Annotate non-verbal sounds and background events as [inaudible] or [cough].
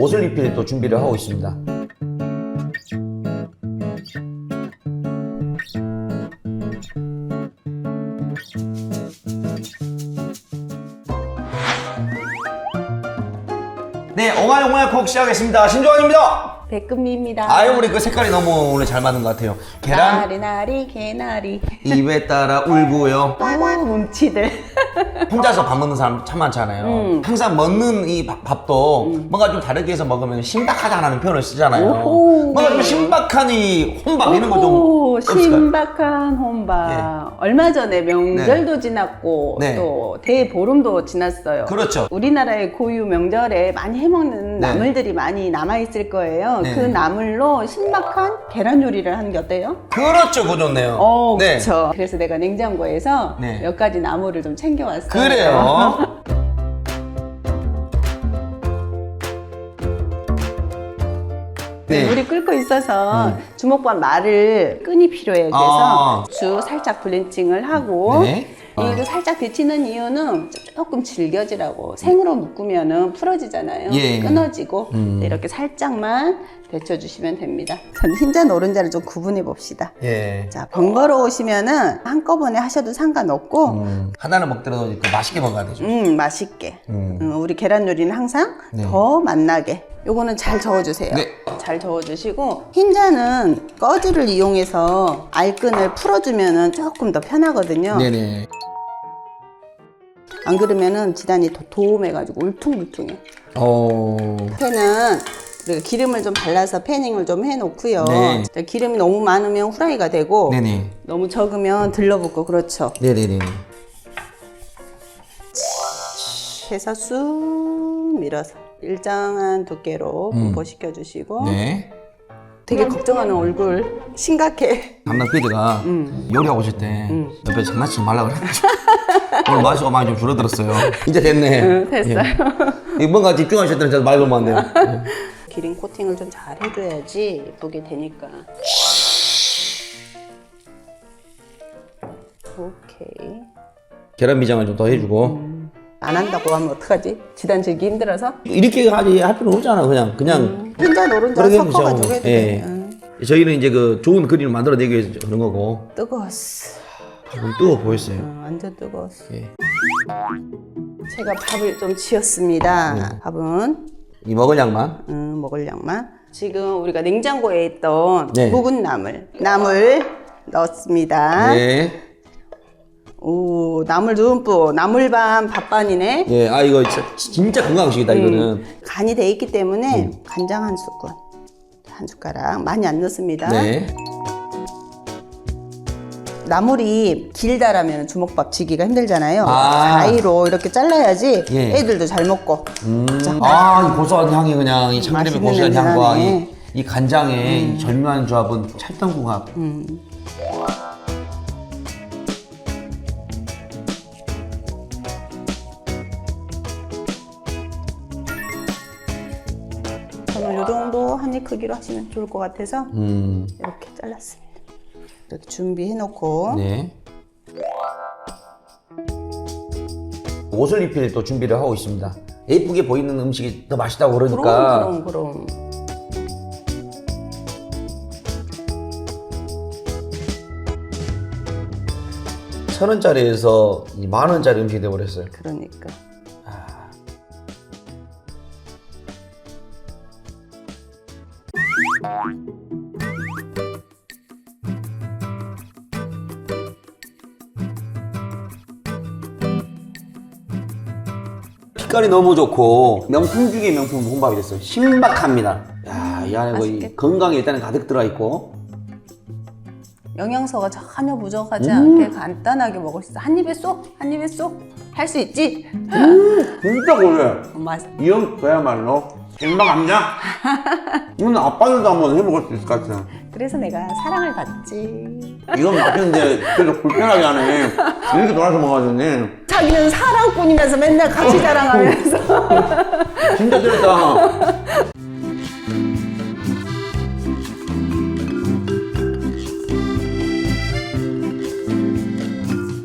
옷을 입힐 또 준비를 하고 있습니다. 네, 옹알 옹알 콕 시작하겠습니다. 신조환입니다. 백금미입니다. 아유, 우리 그 색깔이 너무 오늘 잘 맞는 것 같아요. 계란 나리 나리 개나리. 입에 따라 울고요. [laughs] 아이고 뭉치들. [laughs] 혼자서 밥 먹는 사람 참 많잖아요. 음. 항상 먹는 이 밥, 밥도 뭔가 좀 다르게 해서 먹으면 신박하다라는 표현을 쓰잖아요. 오호. 뭔가 좀 신박한 이 혼밥 이런 거좀 오, 없을까요? 신박한 혼밥. 얼마 전에 명절도 지났고 네. 또 대보름도 지났어요. 그렇죠. 우리나라의 고유 명절에 많이 해먹는 네. 나물들이 많이 남아있을 거예요. 네. 그 나물로 신박한 계란 요리를 하는 게 어때요? 그렇죠, 그거 좋네요. 어, 네. 그렇죠. 그래서 내가 냉장고에서 네. 몇 가지 나물을 좀 챙겨왔어요. 그래요. 네. 물이 끓고 있어서 주먹밥 말을 끈이 필요해요. 그래서 아. 주 살짝 블렌칭을 하고 네. 이거 살짝 데치는 이유는 조금 질겨지라고 생으로 묶으면은 풀어지잖아요. 예. 끊어지고 음. 네, 이렇게 살짝만 데쳐주시면 됩니다. 저는 흰자 노른자를 좀 구분해 봅시다. 예. 자 번거로우시면은 한꺼번에 하셔도 상관없고 음, 하나는 먹더라도 그 맛있게 먹어야 되죠. 음 맛있게 음. 음, 우리 계란 요리는 항상 네. 더 맛나게 요거는 잘 저어주세요 네. 잘 저어주시고 흰자는 꺼즈를 이용해서 알끈을 풀어주면은 조금 더 편하거든요 네네. 안 그러면은 지단이 더 도움해가지고 울퉁불퉁해 어. 팬은 우리가 기름을 좀 발라서 패닝을 좀 해놓고요 네. 자, 기름이 너무 많으면 후라이가 되고 네네. 너무 적으면 들러붙고 그렇죠 네네네. 해서 쑥 밀어서 일정한 두께로 음. 분포시켜 주시고 네. 되게 걱정하는 얼굴 심각해 담당 PD가 음. 요리하고 오실 때 음. 옆에 장난치지 말라고 그랬죠. 오늘 맛이가 많이 좀 줄어들었어요. [laughs] 이제 됐네. 응, 됐어요. 예. 뭔가 집중하셨더니 저말 걸면 안 돼요. 예. 기름 코팅을 좀 잘 해줘야지 예쁘게 되니까 오케이 계란 비장을 좀 더 해주고 안 한다고 하면 어떡하지? 지단 지기 힘들어서 이렇게 하지 할 필요 없잖아. 그냥 그냥 흰자 노른자 섞어가지고 해보죠. 해도 예. 돼 응. 저희는 이제 그 좋은 그림을 만들어내기 위해서 그런 거고 뜨거웠어 좀 뜨거 보였어요. 응, 완전 뜨거웠어 예. 제가 밥을 좀 지었습니다 네. 밥은 이 먹을 양만. 음, 먹을 양만. 지금 우리가 냉장고에 있던 네. 묵은 나물, 나물 넣습니다. 네. 오, 나물 듬뿍, 나물반 밥반이네. 예. 아 이거 진짜, 진짜 건강식이다 이거는. 간이 돼 있기 때문에 음. 간장 한 스푼, 한 숟가락 많이 안 넣습니다. 네. 나물이 길다라면 주먹밥 지기가 힘들잖아요. 아. 사이로 이렇게 잘라야지 예. 애들도 잘 먹고. 음. 아, 이 고소한 향이 그냥 이 참기름의 맛있는 고소한 냄새 향과 나네. 이, 이 간장의 이 절묘한 조합은 찰떡궁합. 음. 저는 이 정도 한 입 크기로 하시면 좋을 것 같아서 음. 이렇게 잘랐습니다. 이렇게 준비해 놓고 네. 옷을 입힐 또 준비를 하고 있습니다. 예쁘게 보이는 음식이 더 맛있다고 그러니까. 그럼 그럼 그럼 천 원짜리에서 이만 원짜리 음식이 돼버렸어요. 그러니까 빛깔이 너무 좋고 명품 중에 명품 볶음밥이 됐어요. 신박합니다. 야, 이 안에 거의 맛있겠다. 건강이 일단은 가득 들어 있고. 영양소가 전혀 부족하지 음. 않게 간단하게 먹을 수 있어. 한 입에 쏙, 한 입에 쏙 할 수 있지. 진짜 고소해. 어, 맛. 이형 그야말로 신박합니다. [laughs] 이건 아빠들도 한번 해먹을 수 있을 것 같아요. 그래서 내가 사랑을 받지. 이건 맛있는데 계속 불편하게 하네. 이렇게 돌아서 먹어야겠네. 자기는 사랑꾼이면서 맨날 같이 자랑하면서. 진짜 들었다.